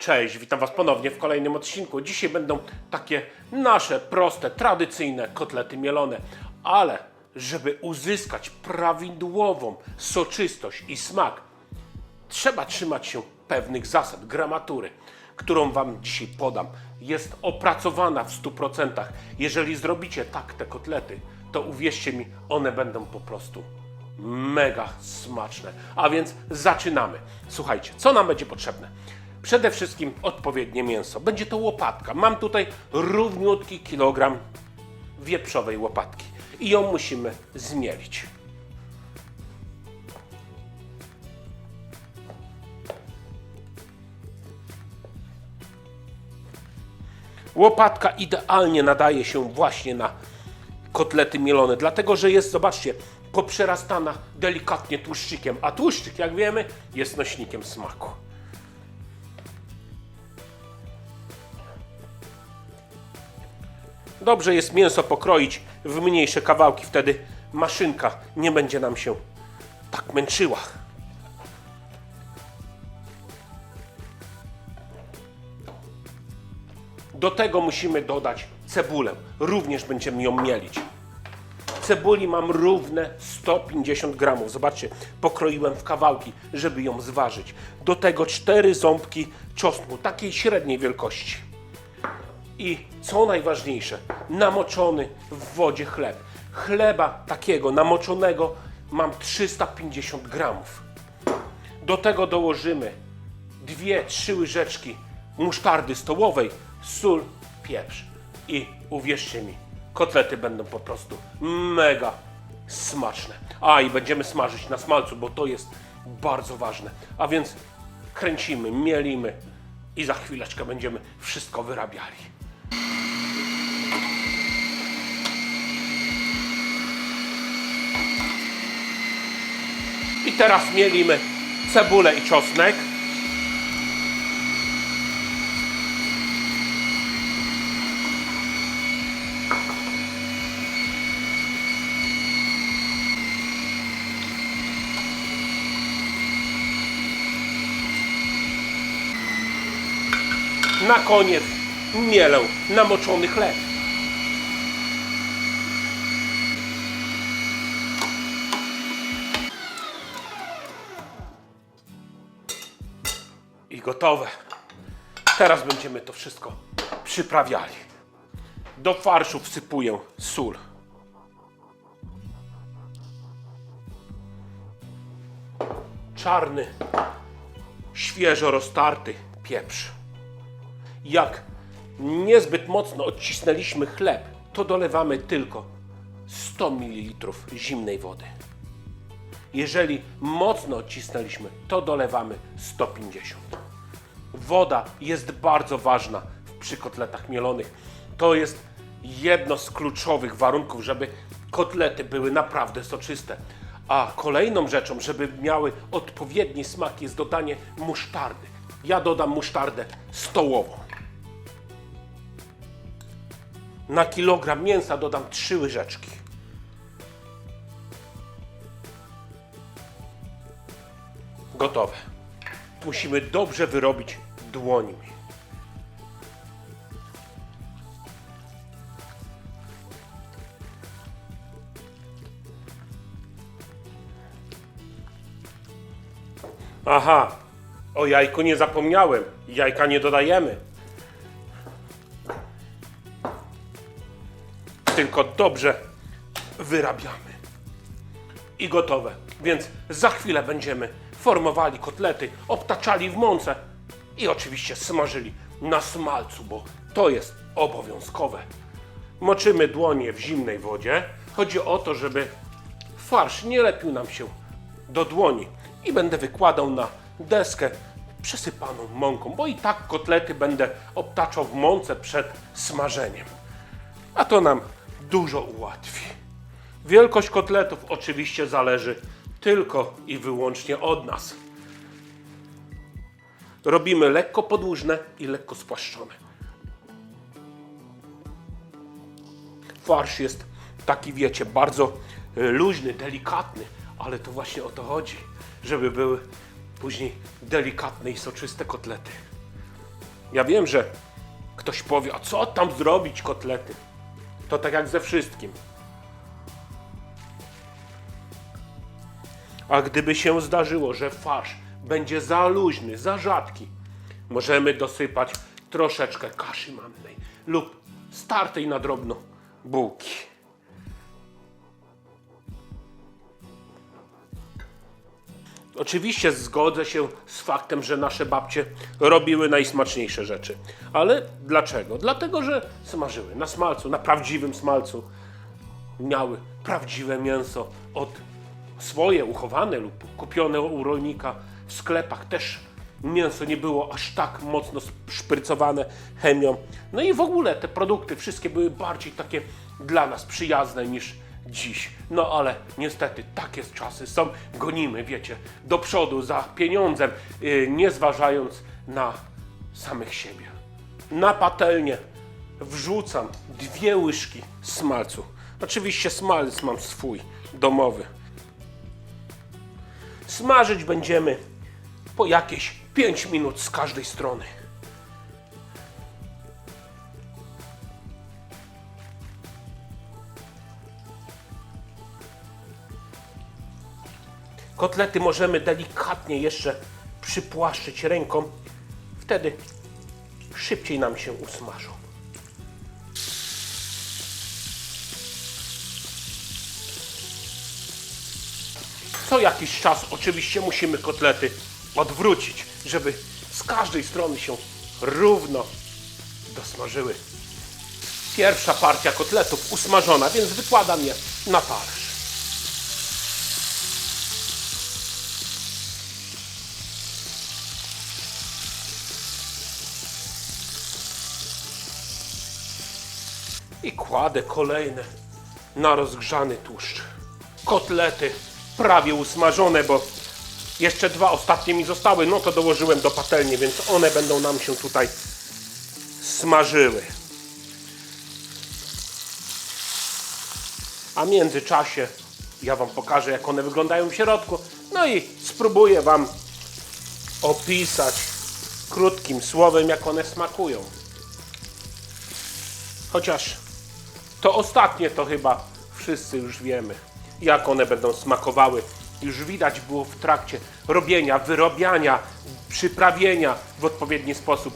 Cześć, witam Was ponownie w kolejnym odcinku. Dzisiaj będą takie nasze proste, tradycyjne kotlety mielone, ale żeby uzyskać prawidłową soczystość i smak, trzeba trzymać się pewnych zasad, gramatury, którą Wam dzisiaj podam. Jest opracowana w 100%. Jeżeli zrobicie tak te kotlety, to uwierzcie mi, one będą po prostu mega smaczne. A więc zaczynamy. Słuchajcie, co nam będzie potrzebne? Przede wszystkim odpowiednie mięso. Będzie to łopatka. Mam tutaj równiutki kilogram wieprzowej łopatki i ją musimy zmielić. Łopatka idealnie nadaje się właśnie na kotlety mielone, dlatego że jest, zobaczcie, poprzerastana delikatnie tłuszczykiem, a tłuszczyk, jak wiemy, jest nośnikiem smaku. Dobrze jest mięso pokroić w mniejsze kawałki, wtedy maszynka nie będzie nam się tak męczyła. Do tego musimy dodać cebulę. Również będziemy ją mielić. Cebuli mam równe 150 gramów. Zobaczcie, pokroiłem w kawałki, żeby ją zważyć. Do tego cztery ząbki czosnku, takiej średniej wielkości. I co najważniejsze, namoczony w wodzie chleb. Chleba takiego namoczonego mam 350 gramów. Do tego dołożymy dwie, trzy łyżeczki musztardy stołowej, sól, pieprz. I uwierzcie mi, kotlety będą po prostu mega smaczne. A i będziemy smażyć na smalcu, bo to jest bardzo ważne. A więc kręcimy, mielimy i za chwileczkę będziemy wszystko wyrabiali. Teraz mielimy cebulę i czosnek. Na koniec mielę namoczony chleb. Gotowe. Teraz będziemy to wszystko przyprawiali. Do farszu wsypuję sól. Czarny, świeżo roztarty pieprz. Jak niezbyt mocno odcisnęliśmy chleb, to dolewamy tylko 100 ml zimnej wody. Jeżeli mocno odcisnęliśmy, to dolewamy 150. Woda jest bardzo ważna przy kotletach mielonych. To jest jedno z kluczowych warunków, żeby kotlety były naprawdę soczyste. A kolejną rzeczą, żeby miały odpowiedni smak, jest dodanie musztardy. Ja dodam musztardę stołową. Na kilogram mięsa dodam 3 łyżeczki. Gotowe. Musimy dobrze wyrobić dłońmi. Aha, o jajku nie zapomniałem. Jajka nie dodajemy. Tylko dobrze wyrabiamy i gotowe. Więc za chwilę będziemy formowali kotlety, obtaczali w mące i oczywiście smażyli na smalcu, bo to jest obowiązkowe. Moczymy dłonie w zimnej wodzie. Chodzi o to, żeby farsz nie lepił nam się do dłoni i będę wykładał na deskę przesypaną mąką, bo i tak kotlety będę obtaczał w mące przed smażeniem. A to nam dużo ułatwi. Wielkość kotletów oczywiście zależy tylko i wyłącznie od nas. Robimy lekko podłużne i lekko spłaszczone. Farsz jest taki, wiecie, bardzo y, luźny, delikatny, ale to właśnie o to chodzi, żeby były później delikatne i soczyste kotlety. Ja wiem, że ktoś powie, a co tam zrobić kotlety? To tak jak ze wszystkim. A gdyby się zdarzyło, że farsz będzie za luźny, za rzadki, możemy dosypać troszeczkę kaszy mannej lub startej na drobno bułki. Oczywiście zgodzę się z faktem, że nasze babcie robiły najsmaczniejsze rzeczy. Ale dlaczego? Dlatego, że smażyły na smalcu, na prawdziwym smalcu. Miały prawdziwe mięso od swoje uchowane lub kupione u rolnika w sklepach. Też mięso nie było aż tak mocno szprycowane chemią. No i w ogóle te produkty wszystkie były bardziej takie dla nas przyjazne niż dziś. No ale niestety takie czasy są. Gonimy, wiecie, do przodu za pieniądzem, yy, nie zważając na samych siebie. Na patelnię wrzucam dwie łyżki smalcu. Oczywiście smalec mam swój, domowy. Smażyć będziemy po jakieś 5 minut z każdej strony. Kotlety możemy delikatnie jeszcze przypłaszczyć ręką. Wtedy szybciej nam się usmażą. Co jakiś czas oczywiście musimy kotlety odwrócić, żeby z każdej strony się równo dosmażyły. Pierwsza partia kotletów usmażona, więc wykładam je na talerz. I kładę kolejne na rozgrzany tłuszcz. Kotlety prawie usmażone, bo jeszcze dwa ostatnie mi zostały. No to dołożyłem do patelni, więc one będą nam się tutaj smażyły. A w międzyczasie ja Wam pokażę, jak one wyglądają w środku. No i spróbuję Wam opisać krótkim słowem, jak one smakują. Chociaż to ostatnie to chyba wszyscy już wiemy, jak one będą smakowały. Już widać było w trakcie robienia, wyrobiania, przyprawienia w odpowiedni sposób,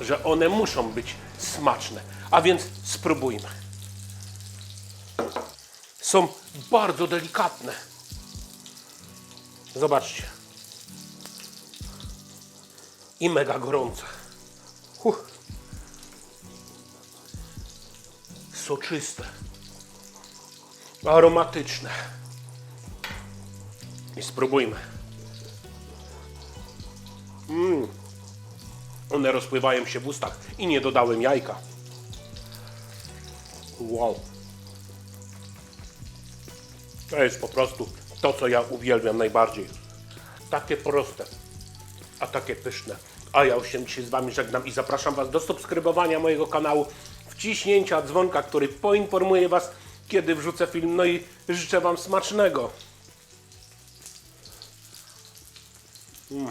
że one muszą być smaczne. A więc spróbujmy. Są bardzo delikatne. Zobaczcie. I mega gorące. Huh. soczyste, aromatyczne. I spróbujmy. Mm. One rozpływają się w ustach i nie dodałem jajka. Wow. To jest po prostu to, co ja uwielbiam najbardziej. Takie proste, a takie pyszne. A ja już się dzisiaj z Wami żegnam i zapraszam Was do subskrybowania mojego kanału, wciśnięcia dzwonka, który poinformuje Was, kiedy wrzucę film. No i życzę Wam smacznego. Yeah.